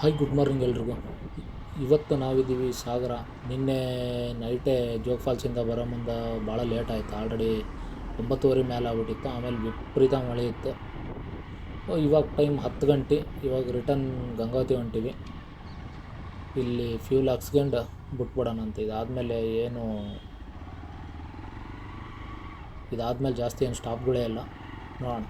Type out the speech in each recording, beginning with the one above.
Hi good morning ಎಲ್ರಿಗೂ. ಇವತ್ತು ನಾವಿದ್ದೀವಿ ಸಾಗರ. ನಿನ್ನೆ ನೈಟೇ ಜೋಗ್ ಫಾಲ್ಸಿಂದ ಬರೋ ಮುಂದೆ ಭಾಳ ಲೇಟ್ ಆಯಿತು. ಆಲ್ರೆಡಿ ಒಂಬತ್ತುವರೆ ಮೇಲೆ ಆಗ್ಬಿಟ್ಟಿತ್ತು. ಆಮೇಲೆ ವಿಪರೀತ ಮಳೆ ಇತ್ತು. ಇವಾಗ ಟೈಮ್ ಹತ್ತು ಗಂಟೆ. ಇವಾಗ ರಿಟರ್ನ್ ಗಂಗಾವತಿ ಹೊಂಟೀವಿ. ಇಲ್ಲಿ ಫ್ಯೂಲ್ ಹಾಕ್ಸ್ಕೊಂಡು ಬಿಟ್ಬಿಡೋಣ ಅಂತ. ಇದಾದಮೇಲೆ ಏನು ಇದಾದಮೇಲೆ ಜಾಸ್ತಿ ಏನು ಸ್ಟಾಪ್ಗಳೇ ಇಲ್ಲ. ನೋಡೋಣ.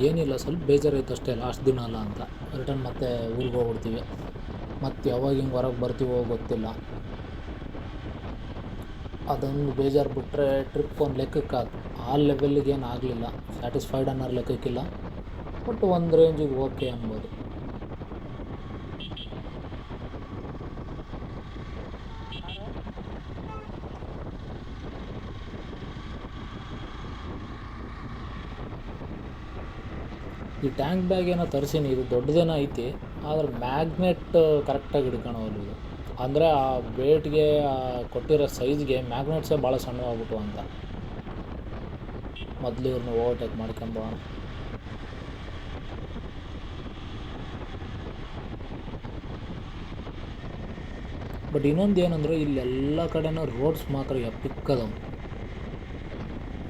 ಏನಿಲ್ಲ, ಸ್ವಲ್ಪ ಬೇಜಾರಾಯ್ತು ಅಷ್ಟೇ ಲಾಸ್ಟ್ ದಿನ ಅಲ್ಲ ಅಂತ. ರಿಟರ್ನ್ ಮತ್ತೆ ಊರಿಗೆ ಹೋಗ್ಬಿಡ್ತೀವಿ. ಮತ್ತು ಯಾವಾಗ ಹಿಂಗೆ ಹೊರಗೆ ಬರ್ತೀವೋ ಗೊತ್ತಿಲ್ಲ. ಅದೊಂದು ಬೇಜಾರು ಬಿಟ್ಟರೆ ಟ್ರಿಪ್ ಒಂದು ಲೆಕ್ಕಕ್ಕೆ ಆ ಲೆವೆಲ್ಲಿಗೆ ಏನು ಆಗಲಿಲ್ಲ. ಸ್ಯಾಟಿಸ್ಫೈಡ್ ಅನ್ನೋ ಲೆಕ್ಕಕ್ಕಿಲ್ಲ. ಬಟ್ ಒಂದು ರೇಂಜಿಗೆ ಓಕೆ ಅನ್ಬೋದು. ಈ ಟ್ಯಾಂಕ್ ಬ್ಯಾಗ್ ಏನೋ ತರಿಸೀನಿ, ಇದು ದೊಡ್ಡದೇನೋ ಐತಿ, ಆದ್ರೆ ಮ್ಯಾಗ್ನೆಟ್ ಕರೆಕ್ಟಾಗಿ ಹಿಡ್ಕೊಳವಲ್ಲ ಇದು. ಅಂದರೆ ಆ ವೇಟ್ಗೆ ಕೊಟ್ಟಿರೋ ಸೈಜ್ಗೆ ಮ್ಯಾಗ್ನೆಟ್ಸೇ ಭಾಳ ಸಣ್ಣವಾಗ್ಬಿಟ್ಟು ಅಂತ. ಮೊದಲು ಇವ್ರನ್ನ ಓವರ್ಟೇಕ್ ಮಾಡ್ಕೊಂಬ ಬಟ್ ಇನ್ನೊಂದು ಏನಂದರೆ ಎಲ್ಲ ಕಡೆನೂ ರೋಡ್ಸ್ ಮಾತ್ರ ಎಪಿಕ್ ಅದಾವ.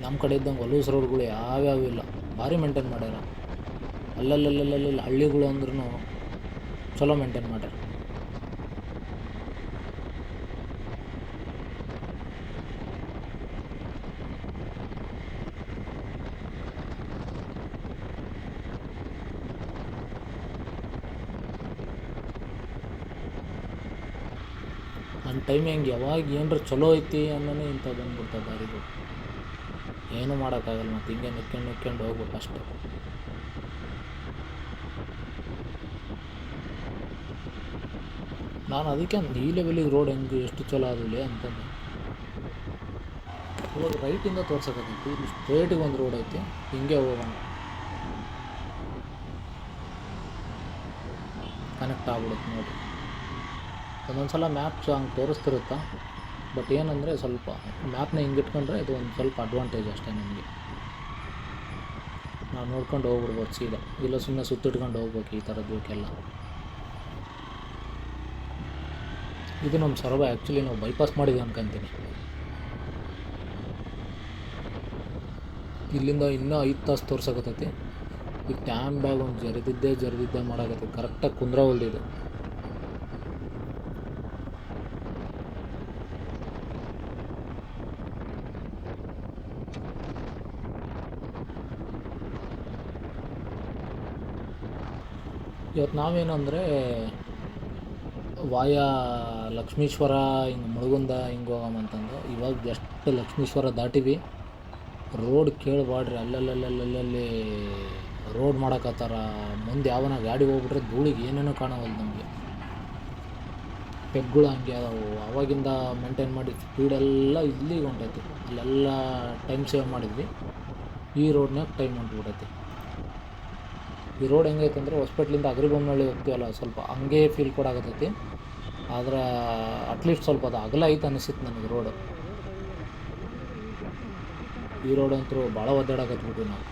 ನಮ್ಮ ಕಡೆ ಇದ್ದಂಗೆ ಹೊಲೂಸ್ ರೋಡ್ಗಳು ಯಾವ್ಯಾವ ಇಲ್ಲ. ಭಾರಿ ಮೇಂಟೈನ್ ಮಾಡ್ಯಾರ. ಅಲ್ಲಲ್ಲಲ್ಲಲ್ಲಿ ಹಳ್ಳಿಗಳು ಅಂದ್ರೂ ಚಲೋ ಮೇಂಟೈನ್ ಮಾಡ್ಯಾರ. ನನ್ನ ಹೆಂಗೆ ಯಾವಾಗ ಏನರ ಚಲೋ ಐತಿ ಅನ್ನೋ ಇಂಥ ಬಂದ್ಬಿಡ್ತಾವೆ ದಾರಿಗಳು. ಏನೂ ಮಾಡೋಕ್ಕಾಗಲ್ಲ ಮತ್ತು ಹಿಂಗೆ ನಿಕ್ಕೊಂಡು ನಿಕ್ಕೊಂಡು ಹೋಗ್ಬೇಕು ಅಷ್ಟೇ. ನಾನು ಅದಕ್ಕೆ ಅಂದೆ, ಈ ಲೆವೆಲಿಗೆ ರೋಡ್ ಹೆಂಗೆ, ಎಷ್ಟು ಚಲೋ ಆದಿಲ್ಲ ಅಂತಂದು. ಇವಾಗ ರೈಟಿಂದ ತೋರ್ಸಕತ್ತೈತಿ ಇಲ್ಲಿ ಸ್ಟ್ರೇಟಿಗೆ ಒಂದು ರೋಡ್ ಐತಿ, ಹಿಂಗೆ ಹೋಗೋಣ. ಕನೆಕ್ಟ್ ಆಗ್ಬಿಡುತ್ತೆ ನೋಡಿ. ಒಂದೊಂದು ಸಲ ಮ್ಯಾಪ್ಸ್ ಹಂಗೆ ತೋರಿಸ್ತಿರುತ್ತಾ ಬಟ್ ಏನಂದರೆ ಸ್ವಲ್ಪ ಮ್ಯಾಪ್ನ ಹಿಂಗೆ ಇಟ್ಕೊಂಡ್ರೆ ಇದು ಒಂದು ಸ್ವಲ್ಪ ಅಡ್ವಾಂಟೇಜ್ ಅಷ್ಟೇ ನಿಮಗೆ. ನಾವು ನೋಡ್ಕೊಂಡು ಹೋಗ್ಬಿಡ್ಬೋದು ಸೀದಾ, ಇಲ್ಲ ಸುಮ್ಮನೆ ಸುತ್ತಿಟ್ಕೊಂಡು ಹೋಗ್ಬೇಕು ಈ ಥರದಕ್ಕೆಲ್ಲ ಇದು ನಮ್ಮ ಸರ್ವ ಆ್ಯಕ್ಚುಲಿ ನಾವು ಬೈಪಾಸ್ ಮಾಡಿದ್ವಿ ಅನ್ಕೊಂತೀನಿ. ಇಲ್ಲಿಂದ ಇನ್ನೂ ಐದು ತಾಸು ತೋರ್ಸಕತ್ತೈತಿ. ಈ ಟ್ಯಾಮ್ ಬ್ಯಾಗ್ ಒಂದು ಜರಿದಿದ್ದೇ ಜರಿದಿದ್ದೇ ಮಾಡಾಕತ್ತೈತಿ. ಕರೆಕ್ಟಾಗಿ ಕುಂದ್ರವಲ್ದಿದೆ ಇವತ್ತು ನಾವೇನಂದರೆ ವಾಯ ಲಕ್ಷ್ಮೀಶ್ವರ ಹಿಂಗೆ ಮುಳುಗುಂದ ಹಿಂಗೆ ಹೋಗಮಂತಂದು ಇವಾಗ ಜಸ್ಟ್ ಲಕ್ಷ್ಮೀಶ್ವರ ದಾಟಿವಿ. ರೋಡ್ ಕೇಳಬಾಡ್ರಿ ಅಲ್ಲಲ್ಲಲ್ಲಲ್ಲಲ್ಲಿ ರೋಡ್ ಮಾಡಕತ್ತಾರ. ಮುಂದೆ ಯಾವನ ಗಾಡಿ ಹೋಗ್ಬಿಟ್ರೆ ಧೂಳಿಗೆ ಏನೇನೋ ಕಾಣವಲ್ಲ ನಮಗೆ. ಪೆಗ್ಗಳು ಹಂಗೆ ಅದಾವು. ಅವಾಗಿಂದ ಮೇಂಟೈನ್ ಮಾಡಿ ಸ್ಪೀಡೆಲ್ಲ ಇಲ್ಲಿಗೆ ಹೊಂಟೈತಿ. ಅಲ್ಲೆಲ್ಲ ಟೈಮ್ ಸೇವ್ ಮಾಡಿದ್ವಿ. ಈ ರೋಡ್ನಾಗ ಟೈಮ್ ಹೊಂಟ್ಬಿಟ್ಟೈತಿ ಈ ರೋಡ್ ಹೆಂಗೈತೆ ಅಂದರೆ ಹೊಸ್ಪೇಟ್ಲಿಂದ ಅಗ್ರಿಬೊಮ್ಮನಹಳ್ಳಿ ಹೋಗ್ತೀವಲ್ಲ, ಸ್ವಲ್ಪ ಹಂಗೆ ಫೀಲ್ ಕೊಡಾಕತ್ತೈತಿ ಆದ್ರೆ ಅಟ್ಲೀಸ್ಟ್ ಸ್ವಲ್ಪ ಅದು ಅಗಲ ಐತೆ ಅನಿಸಿತ್ತು ನನಗೆ ರೋಡು ಈ ರೋಡ್ ಅಂತೂ ಭಾಳ ಒದ್ದಾಡಕತ್ಬಿಟ್ಟು ನಾವು.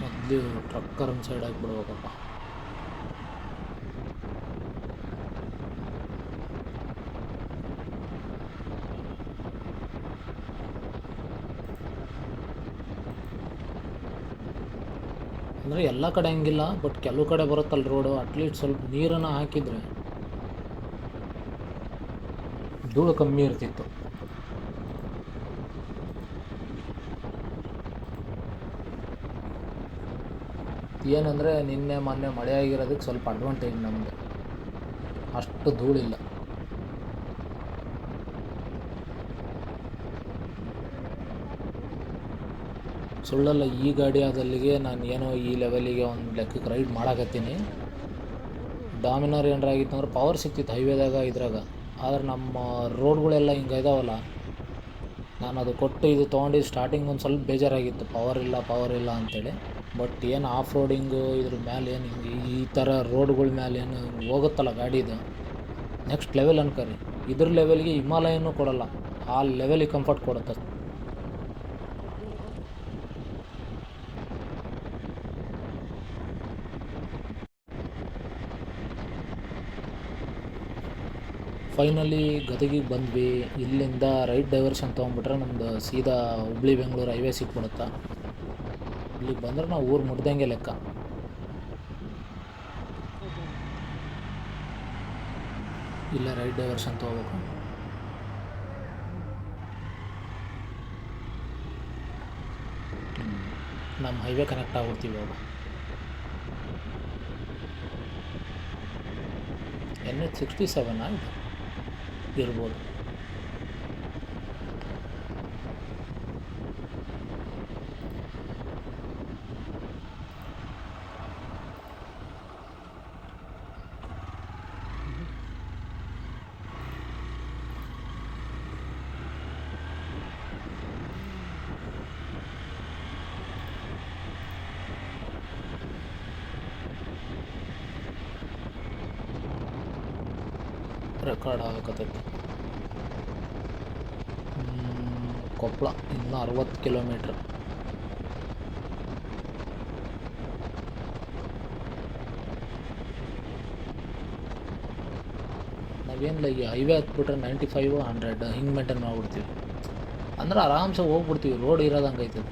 ಮೊದಲು ಟ್ರಕ್ಕರ್ ಸೈಡ್ ಹಾಕ್ಬಿಡ್ಬೇಕಪ್ಪ ಅಂದರೆ ಎಲ್ಲ ಕಡೆ ಹಂಗಿಲ್ಲ ಬಟ್ ಕೆಲವು ಕಡೆ ಬರುತ್ತಲ್ಲ ರೋಡು ಅಟ್ಲೀಸ್ಟ್ ಸ್ವಲ್ಪ ನೀರನ್ನು ಹಾಕಿದರೆ ಧೂಳು ಕಮ್ಮಿ ಇರ್ತಿತ್ತು. ಏನಂದರೆ ನಿನ್ನೆ ಮೊನ್ನೆ ಮಳೆ ಆಗಿರೋದಕ್ಕೆ ಸ್ವಲ್ಪ ಅಡ್ವಾಂಟೇಜ್ ನಮಗೆ. ಅಷ್ಟು ಧೂಳಿಲ್ಲ. ಸುಳ್ಳಲ್ಲ, ಈ ಗಾಡಿ ಆದಲ್ಲಿಗೆ ನಾನು ಏನೋ ಈ ಲೆವೆಲಿಗೆ ಒಂದು ಲೆಕ್ಕಕ್ಕೆ ರೈಡ್ ಮಾಡಾಕತ್ತೀನಿ. ಡಾಮಿನರ್ ಏನಾರ ಆಗಿತ್ತು ಅಂದ್ರೆ ಪವರ್ ಸಿಕ್ತಿತ್ತು ಹೈವೇದಾಗ ಇದ್ರಾಗ. ಆದ್ರೆ ನಮ್ಮ ರೋಡ್ಗಳೆಲ್ಲ ಹಿಂಗೆ ಇದಾವಲ್ಲ, ನಾನು ಅದು ಕೊಟ್ಟು ಇದು ತೊಗೊಂಡು ಸ್ಟಾರ್ಟಿಂಗ್ ಒಂದು ಸ್ವಲ್ಪ ಬೇಜಾರಾಗಿತ್ತು. ಪವರ್ ಇಲ್ಲ ಪವರ್ ಇಲ್ಲ ಅಂತೇಳಿ. ಬಟ್ ಏನು ಆಫ್ ರೋಡಿಂಗು ಇದ್ರ ಮೇಲೆ ಏನು ಹಿಂಗೆ ಈ ಥರ ರೋಡ್ಗಳ ಮೇಲೆ ಏನು ಹೋಗುತ್ತಲ್ಲ ಗಾಡಿದು. ನೆಕ್ಸ್ಟ್ ಲೆವೆಲ್ ಅನ್ಕರಿ. ಇದ್ರ ಲೆವೆಲ್ಗೆ ಹಿಮಾಲಯನೂ ಕೊಡಲ್ಲ. ಆ ಲೆವೆಲಿಗೆ ಕಂಫರ್ಟ್ ಕೊಡುತ್ತೆ. ಫೈನಲಿ ಗದಗಿಗೆ ಬಂದ್ವಿ. ಇಲ್ಲಿಂದ ರೈಟ್ ಡೈವರ್ಷನ್ ತೊಗೊಂಡ್ಬಿಟ್ರೆ ನಮ್ದು ಸೀದಾ ಹುಬ್ಳಿ ಬೆಂಗಳೂರು ಹೈವೇ ಸಿಕ್ಬಿಡುತ್ತಾ. ಇಲ್ಲಿಗೆ ಬಂದ್ರೆ ನಾವು ಊರು ಮುಟ್ದಂಗೆ ಲೆಕ್ಕ. ಇಲ್ಲ ರೈಟ್ ಡೈವರ್ಷನ್ ತೊಗೋಬೇಕು. ನಮ್ಮ ಹೈವೇ ಕನೆಕ್ಟ್ ಆಗ್ಬಿಡ್ತೀವಿ ಇವಾಗ. ಎನ್ ಎಚ್ ಸಿಕ್ಸ್ಟಿ ಸೆವೆನ್ ಆಗಿದೆ দুর্বল ರೆಕಾರ್ಡ್ ಆಗಕತ್ತೈತಿ. ಕೊಪ್ಪಳ ಇನ್ನೂ ಅರವತ್ತು ಕಿಲೋಮೀಟ್ರ್. ನಾವೇನಿಲ್ಲ ಈ ಹೈವೇ ಹತ್ಬಿಟ್ರೆ ನೈಂಟಿ ಫೈವ್, ಹಂಡ್ರೆಡ್ ಹಿಂಗೆ ಮೇಂಟೈನ್ ಮಾಡ್ಬಿಡ್ತೀವಿ. ಅಂದ್ರೆ ಆರಾಮ್ಸೆ ಹೋಗ್ಬಿಡ್ತೀವಿ ರೋಡ್ ಇರೋದಂಗೆ ಐತೆ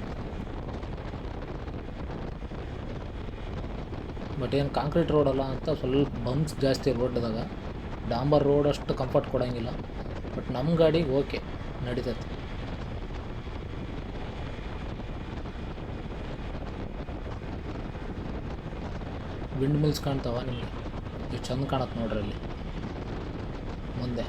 ಬಟ್ ಏನು ಕಾಂಕ್ರೀಟ್ ರೋಡ್ ಅಲ್ಲ ಅಂತ ಸ್ವಲ್ಪ ಬಂಪ್ಸ್ ಜಾಸ್ತಿ ರೋಡ್ದಾಗ ಡಾಂಬರ್ ರೋಡ್ ಅಷ್ಟು ಕಂಫರ್ಟ್ ಕೊಡೋಂಗಿಲ್ಲ. ಬಟ್ ನಮ್ಮ ಗಾಡಿಗೆ ಓಕೆ ನಡೀತೈತೆ. ವಿಂಡ್ ಮಿಲ್ಸ್ ಕಾಣ್ತಾವ ನಿಮಗೆ. ಎಷ್ಟು ಚಂದ ಕಾಣತ್ತೆ ನೋಡ್ರಿ ಅಲ್ಲಿ. ಮುಂದೆ.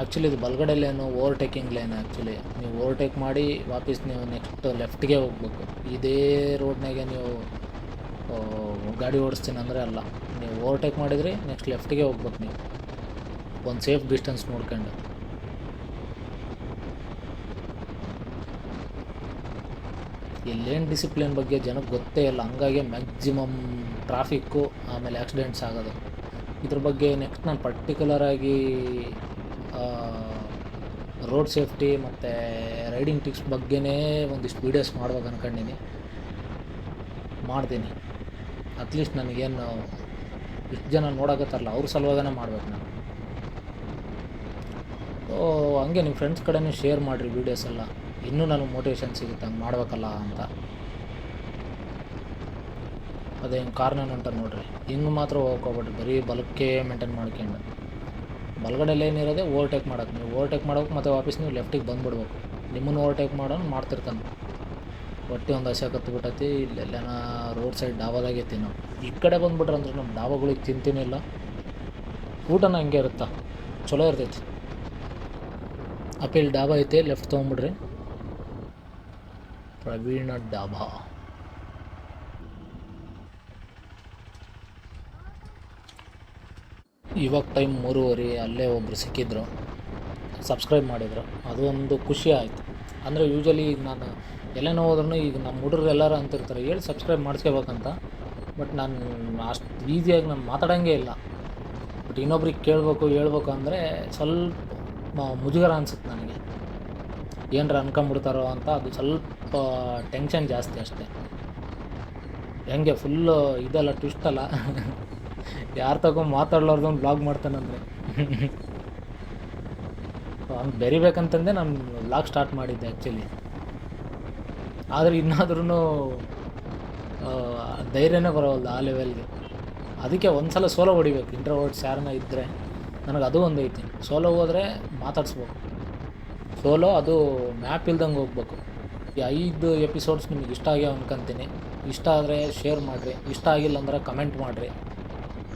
ಆ್ಯಕ್ಚುಲಿ ಇದು ಬಲಗಡೆ ಲೇನು ಓವರ್ಟೇಕಿಂಗ್ ಲೇನ್ ಆ್ಯಕ್ಚುಲಿ ನೀವು ಓವರ್ಟೇಕ್ ಮಾಡಿ ವಾಪಸ್ ನೀವು ನೆಕ್ಸ್ಟ್ ಲೆಫ್ಟ್ಗೆ ಹೋಗ್ಬೇಕು. ಇದೇ ರೋಡ್ನಾಗೆ ನೀವು ಗಾಡಿ ಓಡಿಸ್ತೀನಿ ಅಂದರೆ ಅಲ್ಲ. ನೀವು ಓವರ್ಟೇಕ್ ಮಾಡಿದರೆ ನೆಕ್ಸ್ಟ್ ಲೆಫ್ಟಿಗೆ ಹೋಗ್ಬೇಕು ನೀವು. ಒಂದು ಸೇಫ್ ಡಿಸ್ಟೆನ್ಸ್ ನೋಡ್ಕೊಂಡು. ಈ ಲೇನ್ ಡಿಸಿಪ್ಲಿನ್ ಬಗ್ಗೆ ಜನಕ್ಕೆ ಗೊತ್ತೇ ಇಲ್ಲ. ಹಂಗಾಗಿ ಮ್ಯಾಕ್ಸಿಮಮ್ ಟ್ರಾಫಿಕ್ಕು ಆಮೇಲೆ ಆಕ್ಸಿಡೆಂಟ್ಸ್ ಆಗೋದು. ಇದ್ರ ಬಗ್ಗೆ ನೆಕ್ಸ್ಟ್ ನಾನು ಪರ್ಟಿಕ್ಯುಲರಾಗಿ ರೋಡ್ ಸೇಫ್ಟಿ ಮತ್ತು ರೈಡಿಂಗ್ ಟಿಪ್ಸ್ ಬಗ್ಗೆನೇ ಒಂದಿಷ್ಟು ವೀಡಿಯೋಸ್ ಮಾಡ್ಬೇಕು ಅನ್ಕೊಂಡಿನಿ. ಮಾಡ್ತೀನಿ. ಅಟ್ಲೀಸ್ಟ್ ನನಗೇನು ಇಷ್ಟು ಜನ ನೋಡಕತ್ತಾರಲ್ಲ, ಅವ್ರ ಸಲುವಾಗನೇ ಮಾಡ್ಬೇಕು ನಾನು. ಸೊ ಹಂಗೆ ನಿಮ್ಮ ಫ್ರೆಂಡ್ಸ್ ಕಡೆನೂ ಶೇರ್ ಮಾಡಿರಿ ವೀಡಿಯೋಸ್ ಎಲ್ಲ. ಇನ್ನೂ ನನಗೆ ಮೋಟಿವೇಶನ್ ಸಿಗುತ್ತೆ, ಹಂಗೆ ಮಾಡ್ಬೇಕಲ್ಲ ಅಂತ. ಅದೇ ಹಿಂಗೆ ಕಾರ್ನ ಅಂತ ನೋಡ್ರಿ. ಹಿಂಗೆ ಮಾತ್ರ ಹೋಗ್ಕೋಬೇಡ್ರಿ, ಬರೀ ಬಲಕ್ಕೆ ಮೇಂಟೈನ್ ಮಾಡ್ಕೊಂಡು. ಬಲಗಡೆ ಲೈನ್ ಇರೋದೇ ಓವರ್ಟೇಕ್ ಮಾಡೋಕೆ ನೀವು ಓವರ್ಟೇಕ್ ಮಾಡೋಕೆ ಮತ್ತೆ ವಾಪಸ್ ನೀವು ಲೆಫ್ಟಿಗೆ ಬಂದುಬಿಡ್ಬೇಕು. ನಿಮ್ಮನ್ನು ಓವರ್ಟೇಕ್ ಮಾಡೋನು ಮಾಡ್ತಿರ್ತಾನೆ. ಒಟ್ಟಿ ಒಂದು ಹಸಿ ಕತ್ಬಿಟ್ಟೈತಿ ಇಲ್ಲೆಲ್ಲ ರೋಡ್ ಸೈಡ್ ಡಾಬಾದಾಗೆ ನಾವು ಈ ಕಡೆ ಬಂದ್ಬಿಟ್ರೆ ಅಂದ್ರೆ ನಮ್ಮ ಡಾಬಾಗಳಿಗೆ ತಿಂತೀನಿಲ್ಲ ಊಟನ ಹಂಗೆ ಇರುತ್ತಾ? ಚಲೋ ಇರ್ತೈತಿ. ಅಪ್ಪ ಇಲ್ಲಿ ಡಾಬಾ ಐತೆ ಲೆಫ್ಟ್ ತೊಗೊಂಬಿಡ್ರಿ ಪ್ರವೀಣ ಡಾಬಾ. ಇವಾಗ ಟೈಮ್ ಮೂರುವರೆ, ಅಲ್ಲೇ ಒಬ್ಬರು ಸಿಕ್ಕಿದ್ರು. ಸಬ್ಸ್ಕ್ರೈಬ್ ಮಾಡಿದರು. ಅದು ಒಂದು ಖುಷಿ ಆಯಿತು. ಅಂದರೆ ಯೂಶ್ವಲಿ ಈಗ ನಾನು ಎಲ್ಲೇನೋ ಹೋದ್ರೂ ಈಗ ನಮ್ಮ ಹುಡುಗರು ಎಲ್ಲರೂ ಅಂತಿರ್ತಾರೆ, ಹೇಳಿ ಸಬ್ಸ್ಕ್ರೈಬ್ ಮಾಡಿಸ್ಕೋಬೇಕಂತ. ಬಟ್ ನಾನು ಅಷ್ಟು ಈಸಿಯಾಗಿ ನಾನು ಮಾತಾಡೋಂಗೇ ಇಲ್ಲ. ಬಟ್ ಇನ್ನೊಬ್ರಿಗೆ ಕೇಳಬೇಕು, ಹೇಳ್ಬೇಕು ಅಂದರೆ ಸ್ವಲ್ಪ ಮುಜುಗರ ಅನ್ಸುತ್ತೆ ನನಗೆ. ಏನಾರ ಅನ್ಕೊಂಬಿಡ್ತಾರೋ ಅಂತ ಅದು ಸ್ವಲ್ಪ ಟೆನ್ಷನ್ ಜಾಸ್ತಿ ಅಷ್ಟೇ. ಹೆಂಗೆ ಫುಲ್ಲು ಇದೆಲ್ಲ ಟ್ವಿಸ್ಟ್ ಅಲ್ಲ. ಯಾರು ತಗೊಂಡು ಮಾತಾಡ್ಲಾರ್ದೊಂದು ಬ್ಲಾಗ್ ಮಾಡ್ತಾನಂದ್ರೆ? ಹಂಗೆ ಬೆರಿಬೇಕಂತಂದೇ ನಾನು ಬ್ಲಾಗ್ ಸ್ಟಾರ್ಟ್ ಮಾಡಿದ್ದೆ ಆ್ಯಕ್ಚುಲಿ ಆದರೆ ಇನ್ನಾದ್ರೂ ಧೈರ್ಯನೇ ಬರೋಲ್ಲ ಆ ಲೆವೆಲ್ಗೆ ಅದಕ್ಕೆ ಒಂದು ಸಲ ಸೋಲೋ ಹೊಡಿಬೇಕು. ಇಂಟ್ರವರ್ಡ್ಸ್ ಯಾರನ್ನ ಇದ್ದರೆ ನನಗೆ ಅದು ಒಂದು ಐತಿ. ಸೋಲೋ ಹೋದರೆ ಮಾತಾಡ್ಸ್ಬೇಕು. ಸೋಲೋ ಅದು ಮ್ಯಾಪ್ ಇಲ್ದಂಗೆ ಹೋಗ್ಬೇಕು. ಈ ಐದು ಎಪಿಸೋಡ್ಸ್ ನಿಮಗೆ ಇಷ್ಟ ಆಗ್ಯಾವ ಅನ್ಕೊಂತೀನಿ. ಇಷ್ಟ ಆದರೆ ಶೇರ್ ಮಾಡಿರಿ. ಇಷ್ಟ ಆಗಿಲ್ಲ ಅಂದ್ರೆ ಕಮೆಂಟ್ ಮಾಡಿರಿ.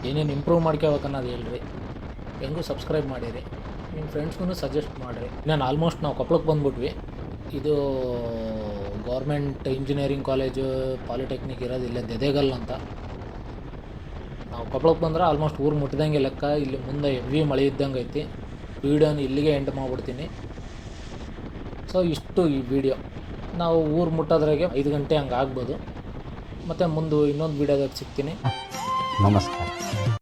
ಏನೇನು ಇಂಪ್ರೂವ್ ಮಾಡ್ಕೋಬೇಕು ಅನ್ನೋದು ಹೇಳ್ರಿ ಹೆಂಗೂ ಸಬ್ಸ್ಕ್ರೈಬ್ ಮಾಡಿರಿ. ನಿಮ್ಮ ಫ್ರೆಂಡ್ಸ್ಗೂ ಸಜೆಸ್ಟ್ ಮಾಡಿರಿ. ನಾನು ಆಲ್ಮೋಸ್ಟ್ ನಾವು ಕೊಪ್ಪಳಕ್ಕೆ ಬಂದ್ಬಿಟ್ವಿ. ಇದು ಗೌರ್ಮೆಂಟ್ ಇಂಜಿನಿಯರಿಂಗ್ ಕಾಲೇಜು ಪಾಲಿಟೆಕ್ನಿಕ್ ಇರೋದು ಇಲ್ಲೇ ದೆದೇಗಲ್ ಅಂತ. ನಾವು ಕೊಪ್ಪಳಕ್ಕೆ ಬಂದ್ರೆ ಆಲ್ಮೋಸ್ಟ್ ಊರು ಮುಟ್ಟಿದಂಗೆ ಲೆಕ್ಕ, ಇಲ್ಲಿ ಮುಂದೆ ಹೆವಿ ಮಳೆ ಇದ್ದಂಗೆ ಐತಿ. ವೀಡಿಯೋನ ಇಲ್ಲಿಗೆ ಎಂಡ್ ಮಾಡಿಬಿಡ್ತೀನಿ. ಸೊ ಇಷ್ಟು ಈ ವಿಡಿಯೋ ನಾವು ಊರು ಮುಟ್ಟೋದ್ರಾಗೆ ಐದು ಗಂಟೆ ಹಂಗೆ ಆಗ್ಬೋದು. ಮತ್ತು ಮುಂದೆ ಇನ್ನೊಂದು ವೀಡಿಯೋದಾಗ ಸಿಗ್ತೀನಿ. नमस्कार